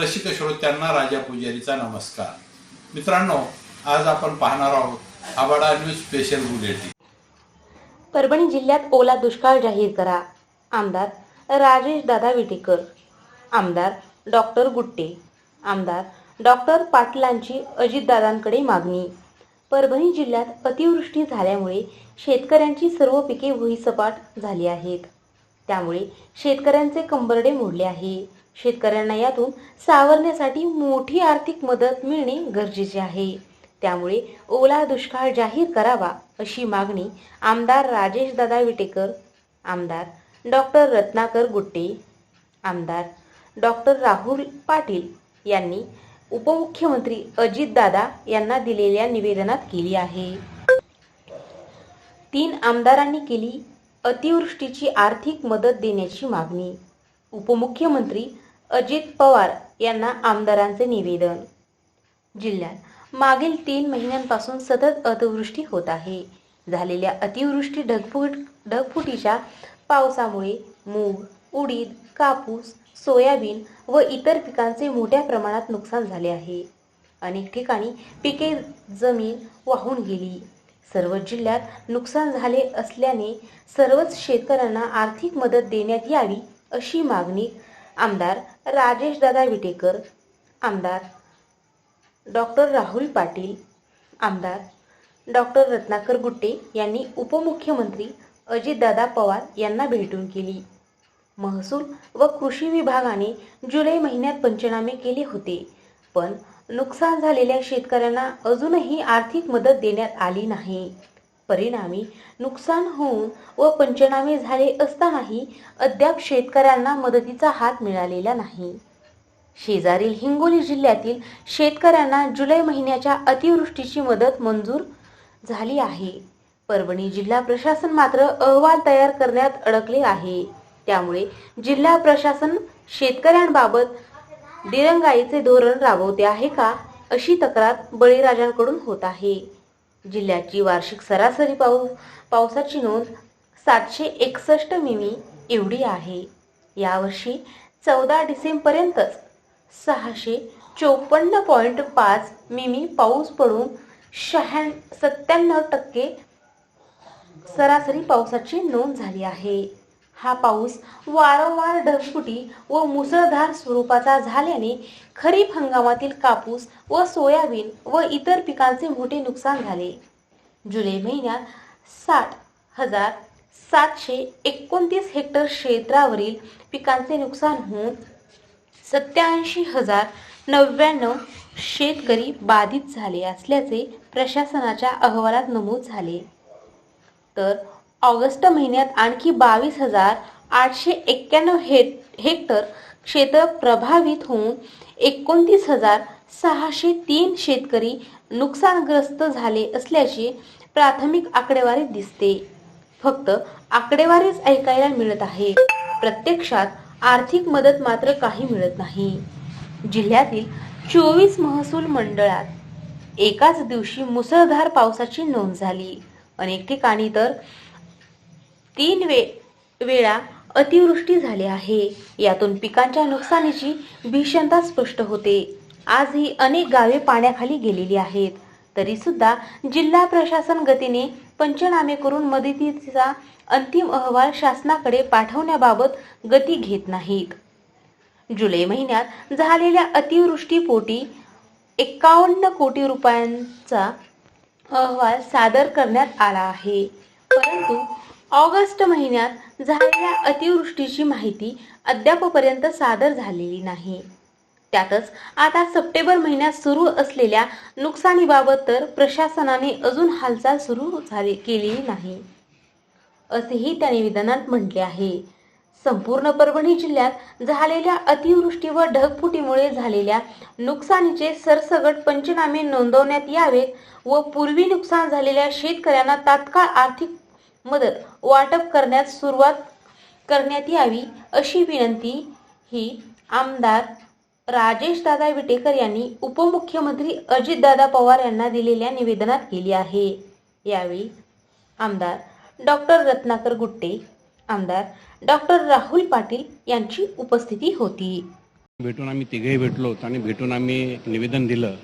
रसिक श्रोत्यांना राजा पुजारीचा नमस्कार. मित्रांनो आज आपण पाहणार आहोत आबाडा न्यूज स्पेशल बुलेटिन. परभणी जिल्ह्यात ओला दुष्काळ जाहीर करा. आमदार राजेश दादा विटेकर. आमदार डॉक्टर गुट्टे. आमदार डॉक्टर पाटलांची अजितदादांकडे मागणी. परभणी जिल्ह्यात अतिवृष्टी झाल्यामुळे शेतकऱ्यांची सर्व पिके भुईसपाट झाली आहेत. त्यामुळे शेतकऱ्यांचे कंबरडे मोडले आहे. शेतकऱ्यांना यातून सावरण्यासाठी मोठी आर्थिक मदत मिळणे गरजेचे आहे. त्यामुळे ओला दुष्काळ जाहीर करावा अशी मागणी आमदार राजेश दादा विटेकर आमदार डॉक्टर रत्नाकर गुट्टे आमदार डॉक्टर राहुल पाटील यांनी उपमुख्यमंत्री अजितदादा यांना दिलेल्या निवेदनात केली आहे. तीन आमदारांनी केली अतिवृष्टीची आर्थिक मदत देण्याची मागणी. उपमुख्यमंत्री अजित पवार यांना आमदारांचे निवेदन. जिल्ह्यात मागील तीन महिन्यांपासून सतत अतिवृष्टी होत आहे. झालेल्या अतिवृष्टी ढगफुट ढगफुटीच्या पावसामुळे मूग उडीद कापूस सोयाबीन व इतर पिकांचे मोठ्या प्रमाणात नुकसान झाले आहे. अनेक ठिकाणी पिके जमीन वाहून गेली. सर्व जिल्ह्यात नुकसान झाले असल्याने सर्वच शेतकऱ्यांना आर्थिक मदत देण्यात यावी अशी मागणी आमदार राजेशदादा विटेकर आमदार डॉक्टर राहुल पाटील आमदार डॉक्टर रत्नाकर गुट्टे यांनी उपमुख्यमंत्री अजितदादा पवार यांना भेटून केली. महसूल व कृषी विभागाने जुलै महिन्यात पंचनामे केले होते पण नुकसान झालेल्या शेतकऱ्यांना अजूनही आर्थिक मदत देण्यात आली नाही. परिणामी नुकसान होऊन व पंचनामे झाले असतानाही अद्याप शेतकऱ्यांना मदतीचा हात मिळालेला नाही. शेजारील हिंगोली जिल्ह्यातील शेतकऱ्यांना जुलै महिन्याच्या अतिवृष्टीची मदत मंजूर झाली आहे. परभणी जिल्हा प्रशासन मात्र अहवाल तयार करण्यात अडकले आहे. त्यामुळे जिल्हा प्रशासन शेतकऱ्यांबाबत दिरंगाईचे धोरण राबवते आहे का अशी तक्रार बळीराजांकडून होत आहे. जिल्ह्याची वार्षिक सरासरी पाऊस पावसाची नोंद सातशे एकसष्ट मिमी एवढी आहे. यावर्षी चौदा डिसेंबरपर्यंतच सहाशे चोपन्न पॉईंट पाच मिमी पाऊस पडून शहा सत्त्याण्णव टक्के सरासरी पावसाची नोंद झाली आहे. हा पाऊस वारंवार ढगफुटी व मुसळधार स्वरूपाचा झाल्याने खरीप हंगामातील कापूस व सोयाबीन व इतर पिकांचे मोठे नुकसान झाले. जुलै महिन्यात साठ हजार सातशे एकोणतीस हेक्टर क्षेत्रावरील पिकांचे नुकसान होऊन सत्याऐंशी हजार नव्याण्णव शेतकरी बाधित झाले असल्याचे प्रशासनाच्या अहवालात नमूद झाले. तर ऑगस्ट महिन्यात आणखी बावीस हजार आठशे एक्क्याण्णव हे हेक्टर क्षेत्र प्रभावित होऊन एकोणतीस हजार सहाशे तीन शेतकरी नुकसानग्रस्त झाले असल्याचे प्राथमिक आकडेवारी दिसते. फक्त आकडेवारीच ऐकायला मिळत आहे. प्रत्यक्षात आर्थिक मदत मात्र काही मिळत नाही. जिल्ह्यातील चोवीस महसूल मंडळात एकाच दिवशी मुसळधार पावसाची नोंद झाली. अनेक ठिकाणी तर तीन वे वेळा अतिवृष्टी झाली आहे. यातून पिकांच्या नुकसानीची भीषणता स्पष्ट होते. आजही अनेक गावे पाण्याखाली गेलेली आहेत. तरी सुद्धा जिल्हा प्रशासन गतीने पंचनामे करून मदतीचा अंतिम अहवाल शासनाकडे पाठवण्याबाबत गती घेत नाहीत. जुलै महिन्यात झालेल्या अतिवृष्टीपोटी एकावन्न कोटी रुपयांचा अहवाल सादर करण्यात आला आहे. परंतु ऑगस्ट महिन्यात झालेल्या अतिवृष्टीची माहिती अद्यापपर्यंत सादर झालेली नाही. त्यातच आता सप्टेंबर महिन्यात सुरू असलेल्या नुकसानीबाबत तर प्रशासनाने अजून हालचाल सुरू झाली केलेली नाही. असेही त्या निवेदनात म्हटले आहे. संपूर्ण परभणी जिल्ह्यात झालेल्या अतिवृष्टी व ढगफुटीमुळे झालेल्या नुकसानीचे सरसगट पंचनामे नोंदवण्यात यावेत व पूर्वी नुकसान झालेल्या शेतकऱ्यांना तात्काळ आर्थिक मदत वाटप करण्यात सुरुवात करण्यात यावी अशी विनंती ही आमदार राजेश दादा विटेकर यांनी उपमुख्यमंत्री अजितदादा पवार यांना दिलेल्या निवेदनात केली आहे. यावेळी आमदार डॉक्टर रत्नाकर गुट्टे आमदार डॉक्टर राहुल पाटील यांची उपस्थिती होती. भेटून आम्ही तिघेही भेटलो आणि भेटून आम्ही एक निवेदन दिलं.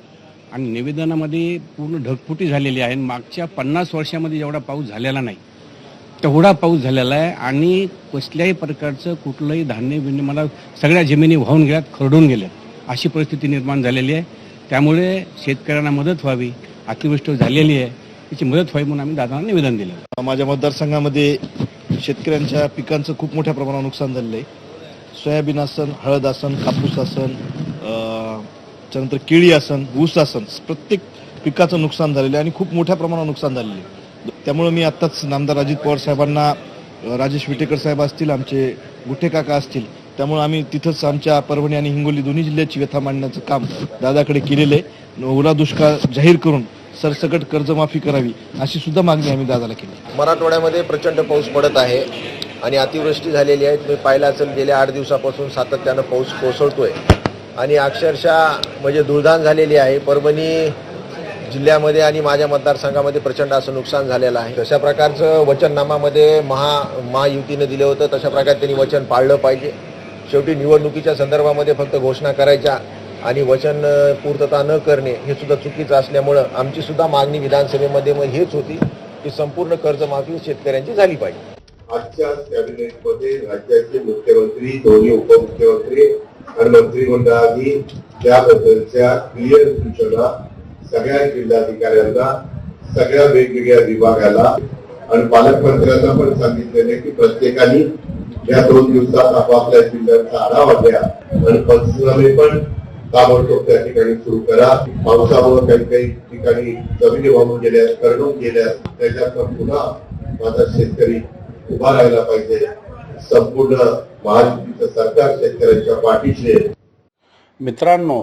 आणि निवेदनामध्ये पूर्ण ढगफुटी झालेली आहे मागच्या पन्नास वर्षामध्ये एवढा पाऊस झालेला नाही. तेवढा पाऊस झालेला आहे आणि कसल्याही प्रकारचं कुठलंही धान्य बिन्य मला सगळ्या जमिनी वाहून गेल्यात खरडून गेल्यात अशी परिस्थिती निर्माण झालेली आहे. त्यामुळे शेतकऱ्यांना मदत व्हावी अतिवृष्टी झालेली आहे त्याची मदत व्हावी म्हणून आम्ही दादांना निवेदन दिलं माझ्या मतदारसंघामध्ये शेतकऱ्यांच्या पिकांचं खूप मोठ्या प्रमाणावर नुकसान झालेलं आहे. सोयाबीन आसन हळद आसन कापूस आसन त्यानंतर केळी आसन ऊस आसन प्रत्येक पिकाचं नुकसान झालेलं आहे आणि खूप मोठ्या प्रमाणावर नुकसान झालेलं आहे. त्यामुळं मी आत्ताच नामदार अजित पवार साहेबांना राजेश विटेकर साहेब असतील आमचे गुठे काका असतील त्यामुळे आम्ही तिथंच आमच्या परभणी आणि हिंगोली दोन्ही जिल्ह्याची व्यथा मांडण्याचं काम दादाकडे केलेलं आहे ओला दुष्काळ जाहीर करून सरसकट कर्जमाफी करावी अशी सुद्धा मागणी आम्ही दादाला केली. मराठवाड्यामध्ये प्रचंड पाऊस पडत आहे आणि अतिवृष्टी झालेली आहे. तुम्ही पाहिलं असेल गेल्या आठ दिवसापासून सातत्यानं पाऊस कोसळतोय. आणि अक्षरशः म्हणजे दुर्धान झालेली आहे. परभणी जिल्ह्यामध्ये आणि माझ्या मतदारसंघामध्ये प्रचंड असं नुकसान झालेलं आहे. तशा प्रकारचं वचननामामध्ये महा महायुतीनं दिलं होतं तशा प्रकारे त्यांनी वचन पाळलं पाहिजे. शेवटी निवडणुकीच्या संदर्भामध्ये फक्त घोषणा करायच्या आणि वचन पूर्तता न करणे हे सुद्धा चुकीचं असल्यामुळं आमची सुद्धा मागणी विधानसभेमध्ये मग हेच होती की संपूर्ण कर्जमाफी शेतकऱ्यांची झाली पाहिजे. आजच्या कॅबिनेटमध्ये राज्याचे मुख्यमंत्री दोन्ही उपमुख्यमंत्री आणि मंत्रिमंडळाने त्याबद्दलच्या क्लिअर सूचना सगळ्या जिल्हाधिकाऱ्यांना सगळ्या वेगवेगळ्या विभागाला आणि पालकमंत्र्यांना पण सांगितलेले की प्रत्येकाने या दोन दिवसात आपापल्या जिल्ह्याचा आढावा द्या आणि पंचनामे पण ताबडतोब त्या ठिकाणी सुरू करा. पावसामुळे काही काही ठिकाणी जमिनी वाहून गेल्यास करडून गेल्यास त्याच्यात पुन्हा माझा शेतकरी उभा राहायला पाहिजे. संपूर्ण महायुतीचं सरकार शेतकऱ्यांच्या पाठीशी मित्रांनो